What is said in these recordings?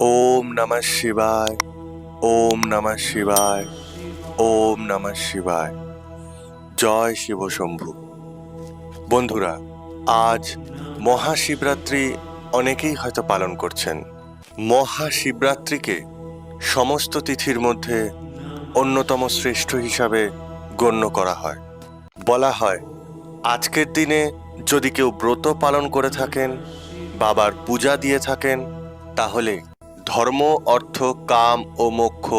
ওম নমঃ শিবায়, ওম নমঃ শিবায়, ওম নমঃ শিবায়। জয় শিব শম্ভু। বন্ধুরা, আজ মহাশিবরাত্রি অনেকেই হয়তো পালন করছেন। মহাশিবরাত্রিকে সমস্ত তিথির মধ্যে অন্যতম শ্রেষ্ঠ হিসাবে গণ্য করা হয়। বলা হয়, আজকের দিনে যদি কেউ ব্রত পালন করে থাকেন, বাবার পূজা দিয়ে থাকেন, তাহলে ধর্ম, অর্থ, কাম ও মোক্ষ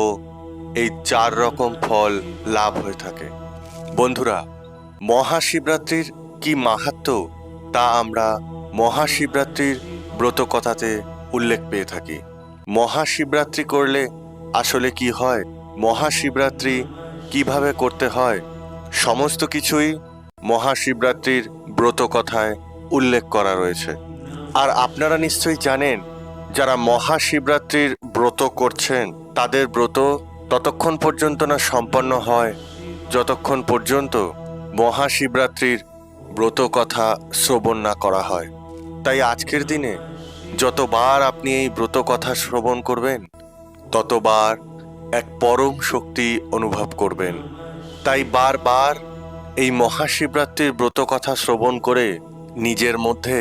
এই চার রকম ফল লাভ হয়ে থাকে। বন্ধুরা, মহাশিবরাত্রির কি মাহাত্ম তা আমরা মহাশিবরাত্রির ব্রত কথাতে উল্লেখ পেয়ে থাকি। মহাশিবরাত্রি করলে আসলে কি হয়? মহাশিবরাত্রি কীভাবে করতে হয়? সমস্ত কিছুই মহাশিবরাত্রির ব্রত কথায় উল্লেখ করা রয়েছে। আর আপনারা নিশ্চয়ই জানেন যারা মহাশিবরাত্রির ব্রত করছেন, তাদের ব্রত ততক্ষণ পর্যন্ত না সম্পন্ন হয়। যতক্ষণ পর্যন্ত মহাশিবরাত্রির ব্রত কথা শ্রবণ না করা হয়। তাই আজকের দিনে যতবার আপনি এই ব্রত কথা শ্রবণ করবেন, ততবার এক পরম শক্তি অনুভব করবেন। তাই বারবার এই মহাশিবরাত্রির ব্রত কথা শ্রবণ করে নিজের মধ্যে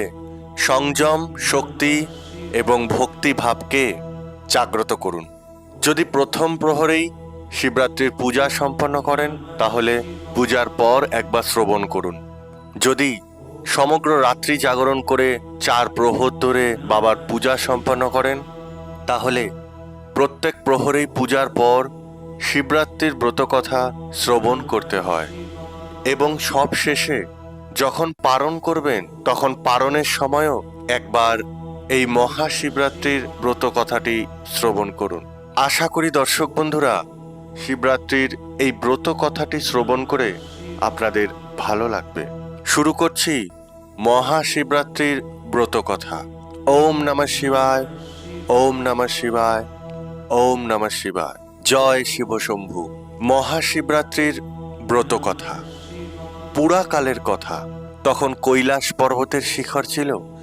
সংযম, শক্তি এবং ভক্তি ভাবকে জাগ্রত করুন। যদি প্রথম প্রহরেই শিবরাত্রির পূজা সম্পন্ন করেন, তাহলে পূজার পর একবার শ্রবণ করুন। যদি সমগ্র রাত্রি জাগরণ করে চার প্রহর ধরে বাবার পূজা সম্পন্ন করেন, তাহলে প্রত্যেক প্রহরেই পূজার পর শিবরাত্রির ব্রতকথা শ্রবণ করতে হয়। এবং সব শেষে যখন পারণ করবেন, তখন পারণের সময়ও একবার এই মহাশিবরাত্রির ব্রত কথাটি শ্রবণ করুন। আশা করি দর্শক বন্ধুরা, শিবরাত্রির এই ব্রত কথাটি শ্রবণ করে আপনাদের ভালো লাগবে। শুরু করছি মহাশিবরাত্রির ব্রত কথা। ওম নমঃ শিবায়, ওম নমঃ শিবায়, ওম নমঃ শিবায়। জয় শিব শম্ভু। মহাশিবরাত্রির ব্রত কথা। পুরাকালের কথা। তখন কৈলাস পর্বতের শিখর ছিল।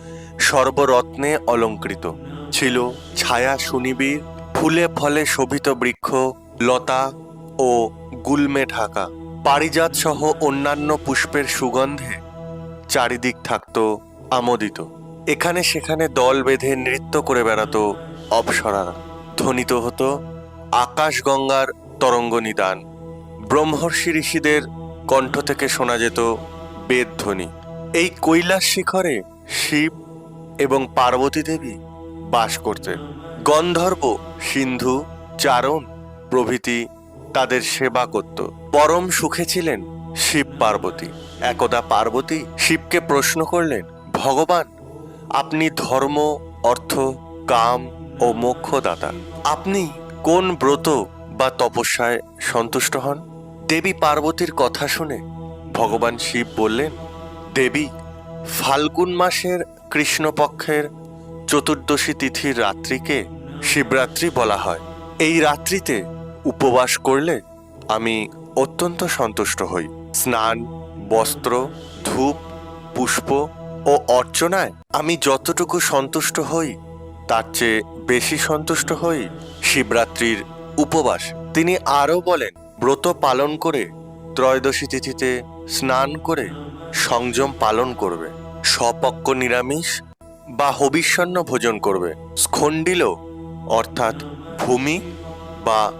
সর্বরত্নে অলঙ্কৃত। ছিল ছায়া সুনিবিড়, ফুলে ফলে শোভিত বৃক্ষ, লতা ও গুলমে ঢাকা। পারিজাত সহ অন্যান্য পুষ্পের সুগন্ধে চারিদিক থাকত আমোদিত। এখানে সেখানে দল বেঁধে নৃত্য করে বেড়াত অপসরারা ধ্বনিত হতো আকাশ গঙ্গার তরঙ্গ নিদান। ব্রহ্মর্ষি ঋষিদের কণ্ঠ থেকে শোনা যেত বেদধ্বনি। এই কৈলাস শিখরে শিব এবং পার্বতী দেবী বাস করতেন। গন্ধর্ব, সিন্ধু, চারণ প্রভৃতি তাদের সেবা করত। পরম সুখে ছিলেন শিব পার্বতী। একদা পার্বতী শিবকে প্রশ্ন করলেন, ভগবান, আপনি ধর্ম, অর্থ, কাম ও মোক্ষদাতা। আপনি কোন ব্রত বা তপস্যায় সন্তুষ্ট হন? দেবী পার্বতীর কথা শুনে ভগবান শিব বললেন, দেবী ফাল্গুন মাসের কৃষ্ণপক্ষের চতুর্দশী তিথির রাত্রিকে শিবরাত্রি বলা হয়। এই রাত্রিতে উপবাস করলে আমি অত্যন্ত সন্তুষ্ট হই। স্নান, বস্ত্র, ধূপ, পুষ্প ও অর্চনায় আমি যতটুকু সন্তুষ্ট হই, তার চেয়ে বেশি সন্তুষ্ট হই শিবরাত্রির উপবাস। তিনি আরও বলেন, ব্রত পালন করে ত্রয়োদশী তিথিতে স্নান করে সংযম পালন করবে, স্বপক্ষ নিরামিষ বা হবিষ্যন্ন ভোজন করবে। স্খণ্ডিল অর্থাৎ ভূমি বা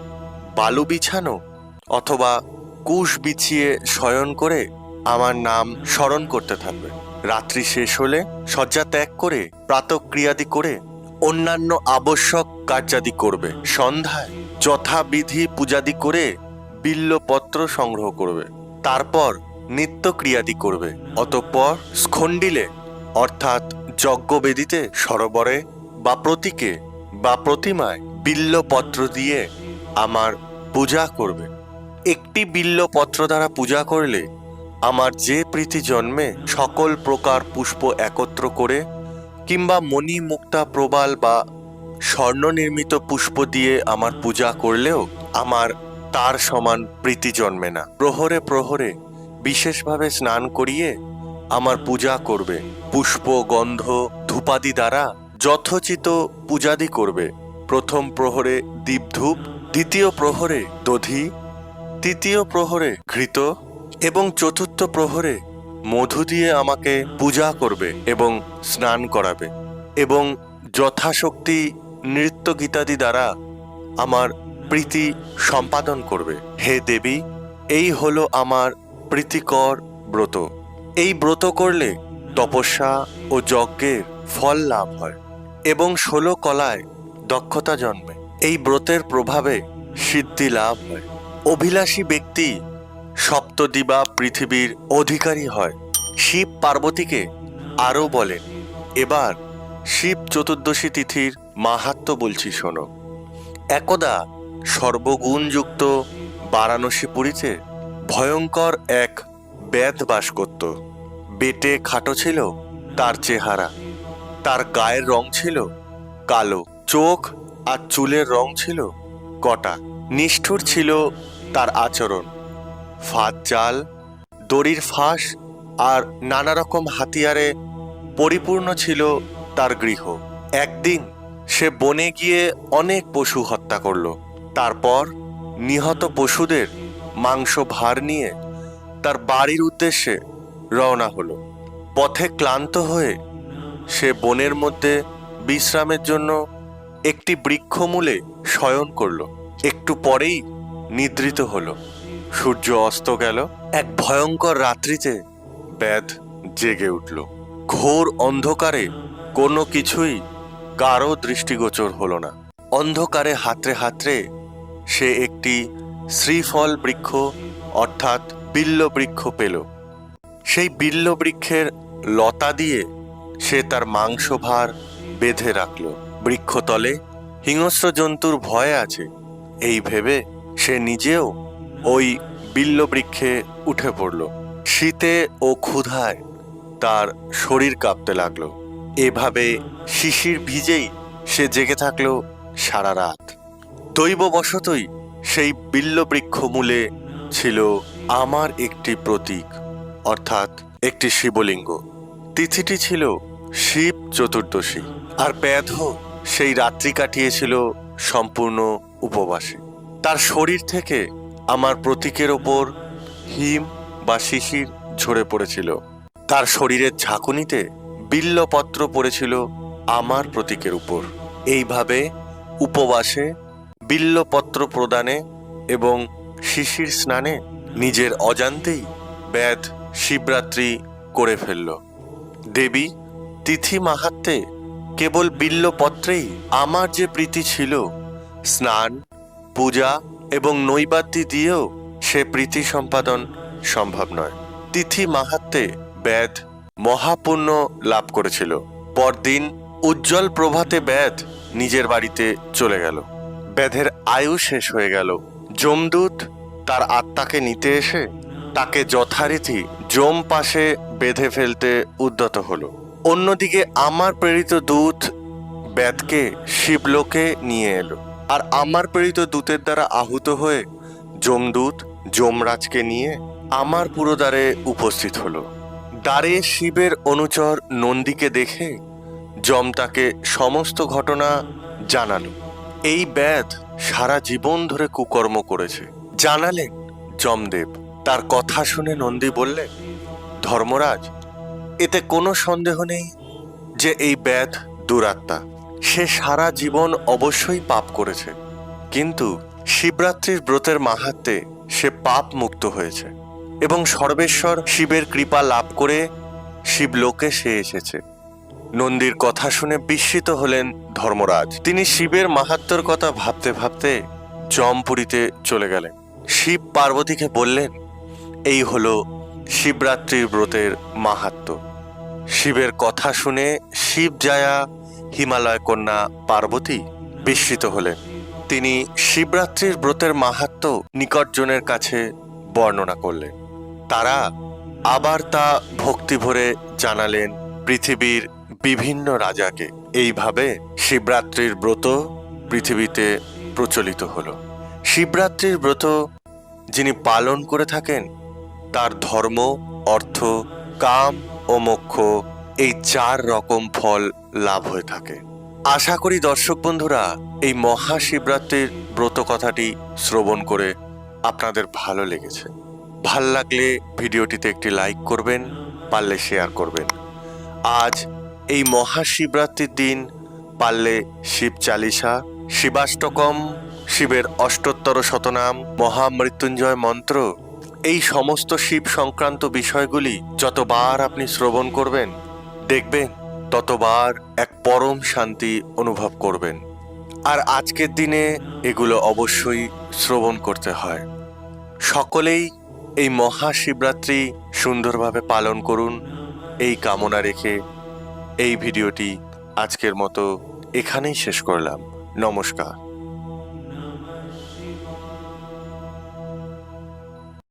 বালু বিছানো অথবা কুশ বিছিয়ে শয়ন করে আমার নাম স্মরণ করতে থাকবে। রাত্রি শেষ হলে শয্যা ত্যাগ করে প্রাতক্রিয়াদি করে অন্যান্য আবশ্যক কার্যাদি করবে। সন্ধ্যায় যথাবিধি পূজাদি করে বিল্লপত্র সংগ্রহ করবে। তারপর নিত্যক্রিয়াদি করবে। অতঃপর স্খণ্ডিলে, অর্থাৎ যজ্ঞবেদিতে, সরোবরে বা প্রতীকে বা প্রতিমায় বিল্লপত্র দিয়ে আমার পূজা করবে। একটি বিল্লপত্র দ্বারা পূজা করলে আমার যে প্রীতি জন্মে সকল প্রকার পুষ্প একত্র করে কিংবা মণি মুক্তা প্রবাল বা স্বর্ণ নির্মিত পুষ্প দিয়ে আমার পূজা করলেও আমার তার সমান প্রীতি জন্মে না। প্রহরে প্রহরে বিশেষভাবে স্নান করিয়ে আমার পূজা করবে। পুষ্প, গন্ধ, ধূপাদি দ্বারা যথোচিত পূজাদি করবে। প্রথম প্রহরে দীপধূপ, দ্বিতীয় প্রহরে দধি, তৃতীয় প্রহরে ঘৃত এবং চতুর্থ প্রহরে মধু দিয়ে আমাকে পূজা করবে এবং স্নান করাবে এবং যথাশক্তি নৃত্য গীতাদি দ্বারা আমার প্রীতি সম্পাদন করবে। হে দেবী, এই হলো আমার প্রীতিকর ব্রত। এই ব্রত করলে তপস্যা ও যজ্ঞের ফল লাভ হয় এবং ষোলো কলায় দক্ষতা জন্মে। এই ব্রতের প্রভাবে সিদ্ধি লাভ হয়। অভিলাষী ব্যক্তি সপ্তদিবা পৃথিবীর অধিকারী হয়। শিব পার্বতীকে আরও বলেন, এবার শিব চতুর্দশী তিথির মাহাত্ম বলছি, শোনো। একদা সর্বগুণযুক্ত বারাণসী পুরীতে ভয়ঙ্কর এক ব্যাধ বাস করত। বেটে খাটো ছিল, তার চেহারা। তার গায়ের রং ছিল কালো। চোখ আর চুলের রং ছিল কটা। নিষ্ঠুর ছিল তার আচরণ। ফাঁদ জাল দড়ির ফাঁস আর নানা রকম হাতিয়ারে পরিপূর্ণ ছিল তার গৃহ। একদিন সে বনে গিয়ে অনেক পশু হত্যা করল। তারপর নিহত পশুদের মাংস ভার নিয়ে তার বাড়ির উদ্দেশ্যে রওনা হলো। পথে ক্লান্ত হয়ে সে বনের মধ্যে বিশ্রামের জন্য একটি বৃক্ষমূলে শয়ন করল। একটু পরেই নিদ্রিত হলো। সূর্য অস্ত গেল। এক ভয়ঙ্কর রাত্রিতে ব্যাধ জেগে উঠল। ঘোর অন্ধকারে কোনো কিছুই কারও দৃষ্টিগোচর হলো না। অন্ধকারে হাতরে হাতড়ে সে একটি শ্রীফল বৃক্ষ অর্থাৎ বিল্ল বৃক্ষ পেল। সেই বিল্ল বৃক্ষের লতা দিয়ে সে তার মাংস ভার বেঁধে রাখল। বৃক্ষতলে হিংস্র জন্তুর ভয় আছে। এই ভেবে সে নিজেও ওই বিল্ল বৃক্ষে উঠে পড়ল। শীতে ও ক্ষুধায় তার শরীর কাঁপতে লাগল। এভাবে শিশির ভিজেই সে জেগে থাকল সারা রাত। দৈববশতই সেই বিল্ল বৃক্ষ মূলে ছিল আমার একটি প্রতীক, অর্থাৎ একটি শিবলিঙ্গ। তিথিটি ছিল শিব চতুর্দশী, আর ব্যাধ সেই রাত্রি কাটিয়েছিল সম্পূর্ণ উপবাসে। তার শরীর থেকে আমার প্রতীকের ওপর হিম বা শিশির ঝরে পড়েছিল। তার শরীরের ঝাঁকুনিতে বিল্লপত্র পড়েছিল আমার প্রতীকের উপর। এইভাবে উপবাসে বিল্লপত্র প্রদানে এবং শিশির স্নানে নিজের অজান্তেই ব্যাধ শিবরাত্রি করে ফেলল। দেবী তিথি মাহাত্মে কেবল বিল্লপত্রেই আমার যে প্রীতি ছিল, স্নান, পূজা এবং নৈবাদ্যি দিয়েও সে প্রীতি সম্পাদন সম্ভব নয়। তিথি মাহাত্মে ব্যাধ মহাপুণ্য লাভ করেছিল। পরদিন উজ্জ্বল প্রভাতে ব্যাধ নিজের বাড়িতে চলে গেল। ব্যাধের আয়ু শেষ হয়ে গেল। যমদূত তার আত্মাকে নিতে এসে তাকে যথারীতি যম পাশে বেঁধে ফেলতে উদ্যত হলো। অন্যদিকে আমার প্রেরিত দূত ব্যাধকে শিবলোকে নিয়ে এলো। আর আমার প্রেরিত দূতের দ্বারা আহুত হয়ে যমদূত যমরাজকে নিয়ে আমার পুরো দ্বারে উপস্থিত হলো। দ্বারে শিবের অনুচর নন্দীকে দেখে যম তাকে সমস্ত ঘটনা জানালো। এই ব্যাধ সারা জীবন ধরে কুকর্ম করেছে। জানালেন যমদেব। তার কথা শুনে নন্দী বললেন, ধর্মরাজ, এতে কোনো সন্দেহ নেই যে এই ব্যাধ দুরাত্মা। সে সারা জীবন অবশ্যই পাপ করেছে। কিন্তু শিবরাত্রির ব্রতের মাহাত্মে সে পাপ মুক্ত হয়েছে এবং সর্বেশ্বর শিবের কৃপা লাভ করে শিবলোকে সে এসেছে। নন্দীর কথা শুনে বিস্মিত হলেন ধর্মরাজ। তিনি শিবের মাহাত্মর কথা ভাবতে ভাবতে জমপুরীতে চলে গেলেন। শিব পার্বতীকে বললেন, এই হলো শিবরাত্রির ব্রতের মাহাত্ম শিবের কথা শুনে শিব জায়া হিমালয় কন্যা পার্বতী বিস্মিত হলেন। তিনি শিবরাত্রির ব্রতের মাহাত্ম নিকটজনের কাছে বর্ণনা করলেন। তারা আবার তা ভক্তি ভরে জানালেন পৃথিবীর বিভিন্ন রাজাকে এইভাবে শিবরাত্রির ব্রত পৃথিবীতে প্রচলিত হলো। শিবরাত্রির ব্রত যিনি পালন করে থাকেন, তার ধর্ম, অর্থ, কাম ও মোক্ষ এই চার রকম ফল লাভ হয়ে থাকে। আশা করি দর্শক বন্ধুরা, এই মহাশিবরাত্রির ব্রত কথাটি শ্রবণ করে আপনাদের ভালো লেগেছে। ভালো লাগলে ভিডিওটিতে একটি লাইক করবেন, পারলে শেয়ার করবেন। আজ এই মহাশিবরাত্রির দিন পারলে শিব চালিসা, শিবাষ্টকম, শিবের অষ্টোত্তর শতনাম, মহামৃত্যুঞ্জয় মন্ত্র। এই সমস্ত শিব সংক্রান্ত বিষয়গুলি যতবার আপনি শ্রবণ করবেন, দেখবেন ততবার এক পরম শান্তি অনুভব করবেন। আর আজকের দিনে এগুলো অবশ্যই শ্রবণ করতে হয়। সকলেই এই মহাশিবরাত্রি সুন্দরভাবে পালন করুন, এই কামনা রেখে এই ভিডিওটি আজকের মতো এখানেই শেষ করলাম। নমস্কার।